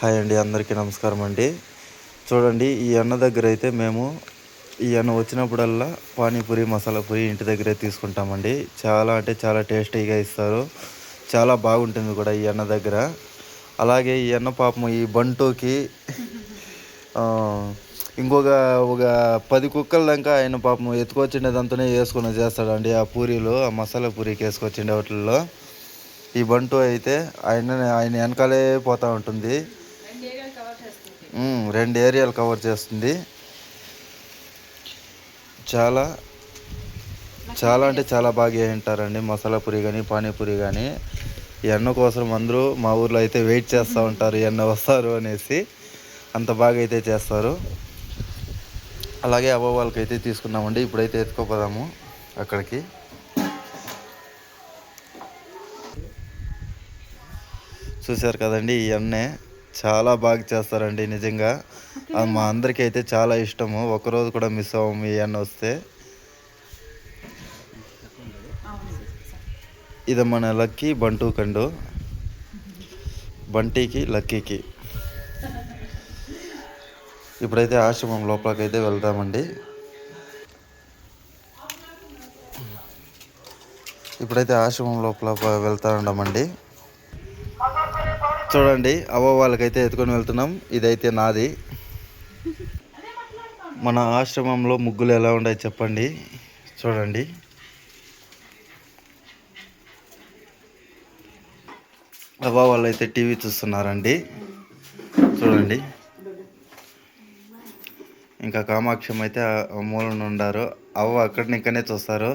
Hi అండి అందరికీ నమస్కారం అండి. చూడండి ఈ అన్న దగ్గర అయితే మేము ఈ అన్న వచ్చినప్పుడల్లా పానీపూరి మసాలా పూరి ఇంటి దగ్గరే తీసుకుంటామండి. చాలా అంటే చాలా టేస్టీగా ఇస్తారు. చాలా బాగుంటుంది కూడా ఈ అన్న దగ్గర. అలాగే ఈ అన్న పాపం ఈ బంటూకి ఇంకొక ఒక పది కుక్కల దాకా ఆయన పాపం ఎత్తుకొచ్చిండేదంతానే వేసుకుని చేస్తాడండి ఆ పూరీలు ఆ మసాలా పూరికి వేసుకొచ్చిండే వాటిల్లో. ఈ బంటు అయితే ఆయన ఆయన వెనకాలే పోతూ ఉంటుంది. రెండు ఏరియాలు కవర్ చేస్తుంది. చాలా చాలా అంటే చాలా బాగా ఉంటారండి మసాలా పూరి కానీ పానీపూరి కానీ ఈ కోసం అందరూ మా ఊర్లో అయితే వెయిట్ చేస్తూ ఉంటారు. ఎన్న వస్తారు అనేసి అంత బాగా అయితే చేస్తారు. అలాగే అవ్వ వాళ్ళకైతే తీసుకున్నామండి. ఇప్పుడైతే ఎత్తుకోపోదాము అక్కడికి. చూశారు కదండి ఈ అన్నే. చాలా బాగా చేస్తారండి నిజంగా. అది మా అందరికీ అయితే చాలా ఇష్టము. ఒకరోజు కూడా మిస్ అవ్వము ఈ అన్న వస్తే. ఇది మన లక్కీ బంటు కండు. బంటికి లక్కీకి. ఇప్పుడైతే ఆశ్రమం లోపలికి అయితే వెళ్దామండి. ఇప్పుడైతే ఆశ్రమం లోపల వెళ్తా ఉన్నామండి చూడండి అవ్వ వాళ్ళకైతే ఎత్తుకొని వెళ్తున్నాం. ఇదైతే నాది. మన ఆశ్రమంలో ముగ్గులు ఎలా ఉన్నాయి చెప్పండి. చూడండి. అవ్వ వాళ్ళు అయితే టీవీ చూస్తున్నారండి. చూడండి. ఇంకా కామాక్షం అయితే మూలన ఉండారు. అవ్వ అక్కడిని ఇంకనే చూస్తారు.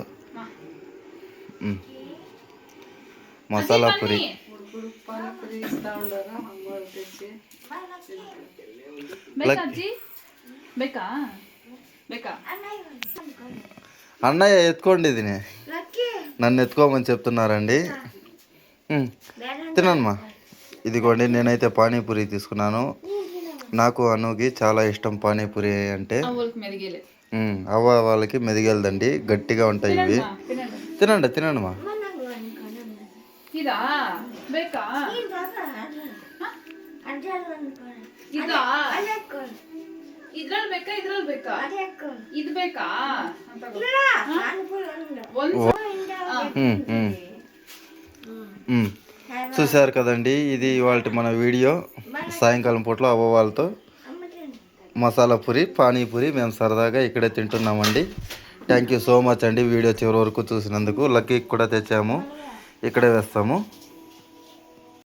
మసాలా పూరి. పానీపూరి ఇస్తా ఉండరు? అమ్మవారు తెచ్చి లక్- బెకాజీ బెకా బెకా అన్నయ్య ఎత్తుకోండి ఇది నన్ను ఎత్తుకోమని చెప్తున్నారండి. ఉమ్. తినమ్మా. ఇదిగోండి నేనైతే పానీపూరి తీసుకున్నాను. నాకు అనుకి చాలా ఇష్టం పానీపూరి అంటే. ఉమ్, అవ్వ వాళ్ళకి మెదిగెలదండి గట్టిగా ఉంటాయి ఇవి. తినండి తినండి తినండి మా. ఇదా బెకా ఇదా ಇದ್ರಲ್ಲಿ ಬೇಕಾ ಇದ್ರಲ್ಲಿ ಬೇಕಾ ಇದು ಬೇಕಾ ಅಂತ ಒಂದು ఉమ్, ఉమ్. ఉమ్. చూశారు కదండి ఇది ఇవాళ మన వీడియో సాయంకాలం పూటలో అవ్వ వాళ్ళతో మసాలా పూరి పానీపూరి మేము సరదాగా ఇక్కడే తింటున్నామండి థ్యాంక్ యూ సో మచ్ అండి వీడియో చివరి వరకు చూసినందుకు లక్కీకి కూడా తెచ్చాము ఇక్కడే వేస్తాము.